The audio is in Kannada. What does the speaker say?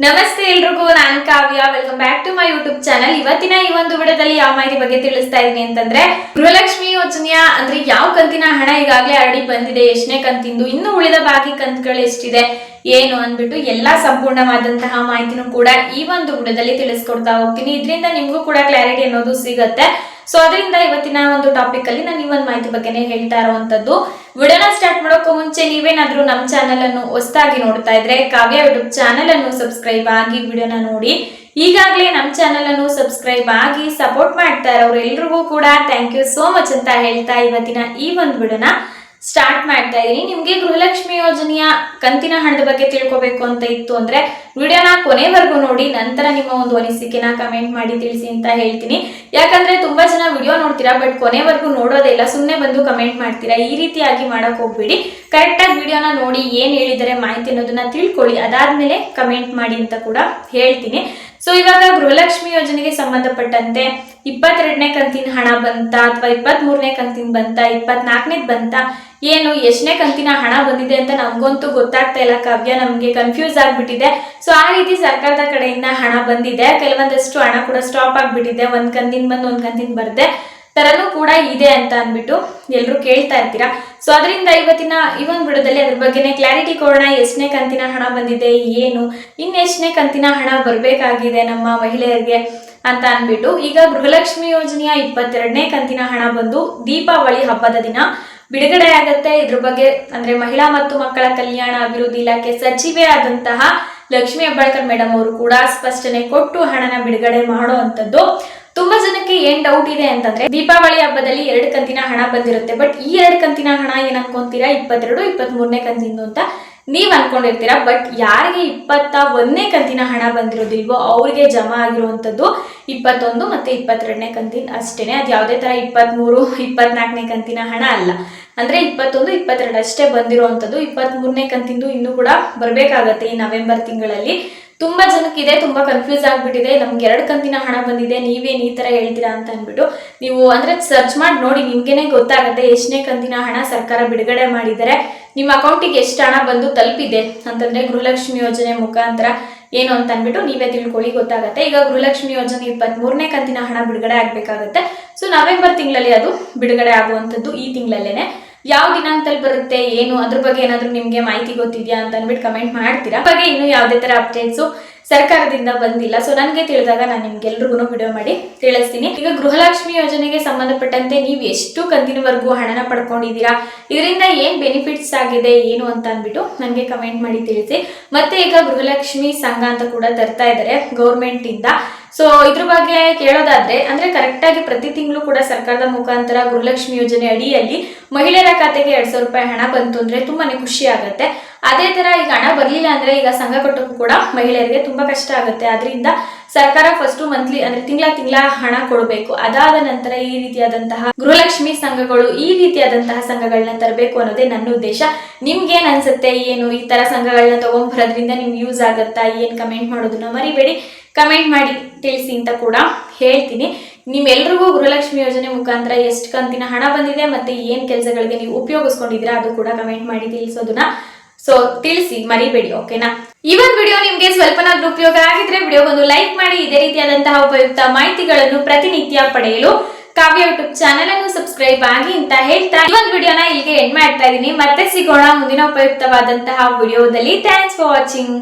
ನಮಸ್ತೆ ಎಲ್ರಿಗೂ, ನಾನು Kavya. Welcome back to my YouTube channel ಇವತ್ತಿನ ಈ ಒಂದು ವಿಡಿಯೋದಲ್ಲಿ ಯಾವ ಮಾಹಿತಿ ಬಗ್ಗೆ ತಿಳಿಸ್ತಾ ಇದೀನಿ ಅಂತಂದ್ರೆ, ಗೃಹಲಕ್ಷ್ಮಿ ಯೋಜನೆಯ ಅಂದ್ರೆ ಯಾವ ಕಂತಿನ ಹಣ ಈಗಾಗಲೇ ಅರಡಿ ಬಂದಿದೆ, ಎಷ್ಟನೇ ಕಂತಿಂದು, ಇನ್ನು ಉಳಿದ ಬಾಕಿ ಕಂತುಗಳು ಎಷ್ಟಿದೆ ಏನು ಅಂದ್ಬಿಟ್ಟು ಎಲ್ಲಾ ಸಂಪೂರ್ಣವಾದಂತಹ ಮಾಹಿತಿನೂ ಕೂಡ ಈ ಒಂದು ವಿಡಿಯೋದಲ್ಲಿ ತಿಳಿಸ್ಕೊಡ್ತಾ ಹೋಗ್ತೀನಿ. ಇದರಿಂದ ನಿಮ್ಗೂ ಕೂಡ ಕ್ಲಾರಿಟಿ ಅನ್ನೋದು ಸಿಗುತ್ತೆ. ಸೊ ಅದರಿಂದ ಇವತ್ತಿನ ಒಂದು ಟಾಪಿಕ್ ಅಲ್ಲಿ ನಾನು ಈ ಒಂದು ಮಾಹಿತಿ ಬಗ್ಗೆನೇ ಹೇಳ್ತಾ ಇರುವಂತದ್ದು. ವಿಡಿಯೋನ ಸ್ಟಾರ್ಟ್ ಮಾಡೋಕ್ಕೂ ಮುಂಚೆ ನೀವೇನಾದ್ರೂ ನಮ್ಮ ಚಾನಲ್ ಅನ್ನು ಹೊಸದಾಗಿ ನೋಡ್ತಾ ಇದ್ರೆ ಕಾವ್ಯ ಯೂಟ್ಯೂಬ್ ಚಾನಲ್ ಅನ್ನು ಸಬ್ಸ್ಕ್ರೈಬ್ ಆಗಿ ವಿಡಿಯೋನ ನೋಡಿ. ಈಗಾಗಲೇ ನಮ್ಮ ಚಾನಲ್ ಅನ್ನು ಸಬ್ಸ್ಕ್ರೈಬ್ ಆಗಿ ಸಪೋರ್ಟ್ ಮಾಡ್ತಾ ಇರೋರು ಎಲ್ರಿಗೂ ಕೂಡ ಥ್ಯಾಂಕ್ ಯು ಸೋ ಮಚ್ ಅಂತ ಹೇಳ್ತಾ ಇವತ್ತಿನ ಈ ಒಂದು ವಿಡಿಯೋನ ಸ್ಟಾರ್ಟ್ ಮಾಡ್ತಾ ಇದೀನಿ. ನಿಮ್ಗೆ ಗೃಹಲಕ್ಷ್ಮಿ ಯೋಜನೆಯ ಕಂತಿನ ಹಣದ ಬಗ್ಗೆ ತಿಳ್ಕೊಬೇಕು ಅಂತ ಇತ್ತು ಅಂದ್ರೆ ವಿಡಿಯೋನ ಕೊನೆವರೆಗೂ ನೋಡಿ, ನಂತರ ನಿಮ್ಮ ಒಂದು ಅನಿಸಿಕೆನ ಕಮೆಂಟ್ ಮಾಡಿ ತಿಳಿಸಿ ಅಂತ ಹೇಳ್ತೀನಿ. ಯಾಕಂದ್ರೆ ತುಂಬಾ ಜನ ವಿಡಿಯೋ ನೋಡ್ತೀರಾ ಬಟ್ ಕೊನೆವರೆಗೂ ನೋಡೋದೇ ಇಲ್ಲ. ಸುಮ್ಮನೆ ಬಂದು ಕಮೆಂಟ್ ಮಾಡ್ತೀರಾ? ಈ ರೀತಿಯಾಗಿ ಮಾಡಕ್ ಹೋಗ್ಬೇಡಿ. ಕರೆಕ್ಟಾಗಿ ವಿಡಿಯೋನ ನೋಡಿ ಏನ್ ಹೇಳಿದರೆ ಮಾಹಿತಿ ಅನ್ನೋದನ್ನ ತಿಳ್ಕೊಳ್ಳಿ. ಅದಾದ್ಮೇಲೆ ಕಮೆಂಟ್ ಮಾಡಿ ಅಂತ ಕೂಡ ಹೇಳ್ತೀನಿ. ಸೊ ಇವಾಗ ಗೃಹಲಕ್ಷ್ಮಿ ಯೋಜನೆಗೆ ಸಂಬಂಧಪಟ್ಟಂತೆ ಇಪ್ಪತ್ತೆರಡನೇ ಕಂತಿನ ಹಣ ಬಂತ ಅಥವಾ ಇಪ್ಪತ್ತ್ ಮೂರನೇ ಕಂತಿನ ಬಂತ ಇಪ್ಪತ್ನಾಲ್ಕನೇದ್ ಬಂತ? ಏನು, ಎಷ್ಟನೇ ಕಂತಿನ ಹಣ ಬಂದಿದೆ ಅಂತ ನಮ್ಗಂತೂ ಗೊತ್ತಾಗ್ತಾ ಇಲ್ಲ. ಕಾವ್ಯ ನಮ್ಗೆ ಕನ್ಫ್ಯೂಸ್ ಆಗ್ಬಿಟ್ಟಿದೆ. ಸೊ ಆ ರೀತಿ ಸರ್ಕಾರದ ಕಡೆಯಿಂದ ಹಣ ಬಂದಿದೆ. ಕೆಲವೊಂದಷ್ಟು ಹಣ ಕೂಡ ಸ್ಟಾಪ್ ಆಗ್ಬಿಟ್ಟಿದೆ. ಒಂದ್ ಕಂತಿನ ಬಂದು, ಒಂದ್ ಕಂತಿನ ಬರ್ದೆ. ತರನೂ ಕೂಡ ಇದೆ ಅಂತ ಅಂದ್ಬಿಟ್ಟು ಎಲ್ಲರೂ ಕೇಳ್ತಾ ಇರ್ತೀರಾ? ಸೊ ಅದರಿಂದ ಇವತ್ತಿನ ಈ ಒಂದು ವಿಡಿಯೋದಲ್ಲಿ ಅದ್ರ ಬಗ್ಗೆನೇ ಕ್ಲಾರಿಟಿ ಕೊಡೋಣ. ಎಷ್ಟನೇ ಕಂತಿನ ಹಣ ಬಂದಿದೆ, ಏನು ಇನ್ನು ಎಷ್ಟನೇ ಕಂತಿನ ಹಣ ಬರಬೇಕಾಗಿದೆ ನಮ್ಮ ಮಹಿಳೆಯರಿಗೆ ಅಂತ ಅಂದ್ಬಿಟ್ಟು ಈಗ ಗೃಹಲಕ್ಷ್ಮಿ ಯೋಜನೆಯ ಇಪ್ಪತ್ತೆರಡನೇ ಕಂತಿನ ಹಣ ಬಂದು ದೀಪಾವಳಿ ಹಬ್ಬದ ದಿನ ಬಿಡುಗಡೆ ಆಗತ್ತೆ ಇದ್ರ ಬಗ್ಗೆ ಅಂದ್ರೆ ಮಹಿಳಾ ಮತ್ತು ಮಕ್ಕಳ ಕಲ್ಯಾಣ ಅಭಿವೃದ್ಧಿ ಇಲಾಖೆ ಸಚಿವೆ ಆದಂತಹ ಲಕ್ಷ್ಮಿ ಹೆಬ್ಬಾಳ್ಕರ್ ಮೇಡಮ್ ಅವರು ಕೂಡ ಸ್ಪಷ್ಟನೆ ಕೊಟ್ಟು ಹಣನ ಬಿಡುಗಡೆ ಮಾಡುವಂತದ್ದು ತುಂಬಾ ಜನಕ್ಕೆ ಏನ್ ಡೌಟ್ ಇದೆ ಅಂತಂದ್ರೆ, ದೀಪಾವಳಿ ಹಬ್ಬದಲ್ಲಿ ಎರಡು ಕಂತಿನ ಹಣ ಬಂದಿರುತ್ತೆ. ಬಟ್ ಈ ಎರಡು ಕಂತಿನ ಹಣ ಏನ್ ಅನ್ಕೊಂತೀರಾ? ಇಪ್ಪತ್ತೆರಡು ಇಪ್ಪತ್ತ್ ಮೂರನೇ ಕಂತಿಂದು ಅಂತ. ನೀವ್ ಅನ್ಕೊಂಡಿರ್ತೀರಾ? ಬಟ್ ಯಾರಿಗೆ ಇಪ್ಪತ್ತ ಒಂದನೇ ಕಂತಿನ ಹಣ ಬಂದಿರೋದಿಲ್ವೋ ಅವ್ರಿಗೆ ಜಮಾ ಆಗಿರುವಂತದ್ದು ಇಪ್ಪತ್ತೊಂದು ಮತ್ತೆ ಇಪ್ಪತ್ತೆರಡನೇ ಕಂತಿನ ಅಷ್ಟೇನೆ. ಅದು ಯಾವುದೇ ತರ ಇಪ್ಪತ್ಮೂರು, ಇಪ್ಪತ್ನಾಲ್ಕನೇ ಕಂತಿನ ಹಣ ಅಲ್ಲ. ಅಂದ್ರೆ ಇಪ್ಪತ್ತೊಂದು, ಇಪ್ಪತ್ತೆರಡು ಅಷ್ಟೇ ಬಂದಿರುವಂತದ್ದು ಇಪ್ಪತ್ತ್ ಮೂರನೇ ಕಂತಿಂದು ಇನ್ನೂ ಕೂಡ ಬರ್ಬೇಕಾಗತ್ತೆ ಈ ನವೆಂಬರ್ ತಿಂಗಳಲ್ಲಿ. ತುಂಬಾ ಜನಕ್ಕೆ ಇದೆ, ತುಂಬಾ ಕನ್ಫ್ಯೂಸ್ ಆಗ್ಬಿಟ್ಟಿದೆ. ನಮ್ಗೆ ಎರಡು ಕಂತಿನ ಹಣ ಬಂದಿದೆ, ನೀವೇನ್ ಈ ತರ ಹೇಳ್ತೀರಾ ಅಂತ ಅಂದ್ಬಿಟ್ಟು ನೀವು ಅಂದ್ರೆ ಸರ್ಚ್ ಮಾಡಿ ನೋಡಿ, ನಿಮ್ಗೆನೆ ಗೊತ್ತಾಗುತ್ತೆ ಎಷ್ಟನೇ ಕಂತಿನ ಹಣ ಸರ್ಕಾರ ಬಿಡುಗಡೆ ಮಾಡಿದ್ದಾರೆ. ನಿಮ್ಮ ಅಕೌಂಟಿಗೆ ಎಷ್ಟು ಹಣ ಬಂದು ತಲುಪಿದೆ ಅಂತಂದ್ರೆ ಗೃಹಲಕ್ಷ್ಮಿ ಯೋಜನೆ ಮುಖಾಂತರ ಏನು ಅಂತ ಅಂದ್ಬಿಟ್ಟು ನೀವೇ ತಿಳ್ಕೊಳ್ಳಿ, ಗೊತ್ತಾಗುತ್ತೆ. ಈಗ ಗೃಹಲಕ್ಷ್ಮಿ ಯೋಜನೆ ಇಪ್ಪತ್ತ್ ಮೂರನೇ ಕಂತಿನ ಹಣ ಬಿಡುಗಡೆ ಆಗ್ಬೇಕಾಗತ್ತೆ. ಸೊ ನವೆಂಬರ್ ತಿಂಗಳಲ್ಲಿ ಅದು ಬಿಡುಗಡೆ ಆಗುವಂಥದ್ದು ಈ ತಿಂಗಳಲ್ಲೇನೆ. ಯಾವ ದಿನಾಂಕದಲ್ಲಿ ಬರುತ್ತೆ, ಏನು, ಅದ್ರ ಬಗ್ಗೆ ಏನಾದರೂ ನಿಮ್ಗೆ ಮಾಹಿತಿ ಗೊತ್ತಿದ್ಯಾ ಅಂತ ಅಂದ್ಬಿಟ್ಟು ಕಮೆಂಟ್ ಮಾಡ್ತೀರಾ. ಬಗ್ಗೆ ಇನ್ನು ಯಾವುದೇ ತರ ಅಪ್ಡೇಟ್ಸು ಸರ್ಕಾರದಿಂದ ಬಂದಿಲ್ಲ. ಸೊ ನನಗೆ ತಿಳಿದಾಗ ನಾನು ನಿಮ್ಗೆಲ್ರಿಗೂ ವಿಡಿಯೋ ಮಾಡಿ ತಿಳಿಸ್ತೀನಿ. ಈಗ ಗೃಹಲಕ್ಷ್ಮಿ ಯೋಜನೆಗೆ ಸಂಬಂಧಪಟ್ಟಂತೆ ನೀವು ಎಷ್ಟು ಕಂತಿನವರೆಗೂ ಹಣನ ಪಡ್ಕೊಂಡಿದ್ದೀರಾ? ಇದರಿಂದ ಏನ್ ಬೆನಿಫಿಟ್ಸ್ ಆಗಿದೆ, ಏನು ಅಂತ ಅಂದ್ಬಿಟ್ಟು ನನಗೆ ಕಮೆಂಟ್ ಮಾಡಿ ತಿಳಿಸಿ. ಮತ್ತೆ ಈಗ ಗೃಹಲಕ್ಷ್ಮಿ ಸಂಘ ಅಂತ ಕೂಡ ತರ್ತಾ ಇದ್ದಾರೆ ಗೌರ್ಮೆಂಟ್ ಇಂದ. ಸೊ ಇದ್ರ ಬಗ್ಗೆ ಕೇಳೋದಾದ್ರೆ, ಅಂದ್ರೆ ಕರೆಕ್ಟ್ ಆಗಿ ಪ್ರತಿ ತಿಂಗಳು ಕೂಡ ಸರ್ಕಾರದ ಮುಖಾಂತರ ಗೃಹಲಕ್ಷ್ಮಿ ಯೋಜನೆ ಅಡಿಯಲ್ಲಿ ಮಹಿಳೆಯರ ಖಾತೆಗೆ ಎರಡ್ ಸಾವಿರ ರೂಪಾಯಿ ಹಣ ಬಂತು ಅಂದ್ರೆ ತುಂಬಾನೇ ಖುಷಿ ಆಗುತ್ತೆ. ಅದೇ ತರ ಈಗ ಹಣ ಬರಲಿಲ್ಲ ಅಂದ್ರೆ ಈಗ ಸಂಘ ಕಟ್ಟೋಕ್ಕೂ ಕೂಡ ಮಹಿಳೆಯರಿಗೆ ತುಂಬಾ ಕಷ್ಟ ಆಗುತ್ತೆ. ಅದರಿಂದ ಸರ್ಕಾರ ಫಸ್ಟ್ ಮಂತ್ಲಿ ಅಂದ್ರೆ ತಿಂಗಳ ತಿಂಗಳ ಹಣ ಕೊಡಬೇಕು. ಅದಾದ ನಂತರ ಈ ರೀತಿಯಾದಂತಹ ಗೃಹಲಕ್ಷ್ಮಿ ಸಂಘಗಳು ಈ ರೀತಿಯಾದಂತಹ ಸಂಘಗಳನ್ನ ತರಬೇಕು ಅನ್ನೋದೇ ನನ್ನ ಉದ್ದೇಶ. ನಿಮ್ಗೇನ್ ಅನ್ಸುತ್ತೆ? ಏನು ಈ ತರ ಸಂಘಗಳನ್ನ ತಗೊಂಡ್ಬರೋದ್ರಿಂದ ನಿಮ್ಗೆ ಯೂಸ್ ಆಗತ್ತಾ? ಏನ್ ಕಮೆಂಟ್ ಮಾಡೋದನ್ನ ಮರಿಬೇಡಿ. ಕಮೆಂಟ್ ಮಾಡಿ ತಿಳಿಸಿ ಅಂತ ಕೂಡ ಹೇಳ್ತೀನಿ. ನಿಮ್ಮೆಲ್ರಿಗೂ ಗೃಹಲಕ್ಷ್ಮಿ ಯೋಜನೆ ಮುಖಾಂತರ ಎಷ್ಟು ಕಂತಿನ ಹಣ ಬಂದಿದೆ ಮತ್ತೆ ಏನ್ ಕೆಲಸಗಳಿಗೆ ನೀವು ಉಪಯೋಗಿಸ್ಕೊಂಡಿದ್ದೀರಾ ಅದು ಕೂಡ ಕಮೆಂಟ್ ಮಾಡಿ ತಿಳಿಸೋದನ್ನ ಸೊ ತಿಳಿಸಿ, ಮರಿಬೇಡಿ ಓಕೆನಾ ಒಂದು ವಿಡಿಯೋ ನಿಮ್ಗೆ ಸ್ವಲ್ಪನಾದ್ರೂ ಉಪಯೋಗ ಆಗಿದ್ರೆ ವಿಡಿಯೋಗೊಂದು ಲೈಕ್ ಮಾಡಿ, ಇದೇ ರೀತಿಯಾದಂತಹ ಉಪಯುಕ್ತ ಮಾಹಿತಿಗಳನ್ನು ಪ್ರತಿನಿತ್ಯ ಪಡೆಯಲು ಕಾವ್ಯ ಯೂಟ್ಯೂಬ್ ಚಾನೆಲ್ ಅನ್ನು ಸಬ್ಸ್ಕ್ರೈಬ್ ಆಗಿ ಅಂತ ಹೇಳ್ತಾ ಈ ವಿಡಿಯೋನ ಇಲ್ಲಿಗೆ ಎಂಡ್ ಮಾಡ್ತಾ ಇದ್ದೀನಿ. ಮತ್ತೆ ಸಿಗೋಣ ಮುಂದಿನ ಉಪಯುಕ್ತವಾದಂತಹ ವಿಡಿಯೋದಲ್ಲಿ ಥ್ಯಾಂಕ್ಸ್ ಫಾರ್ ವಾಚಿಂಗ್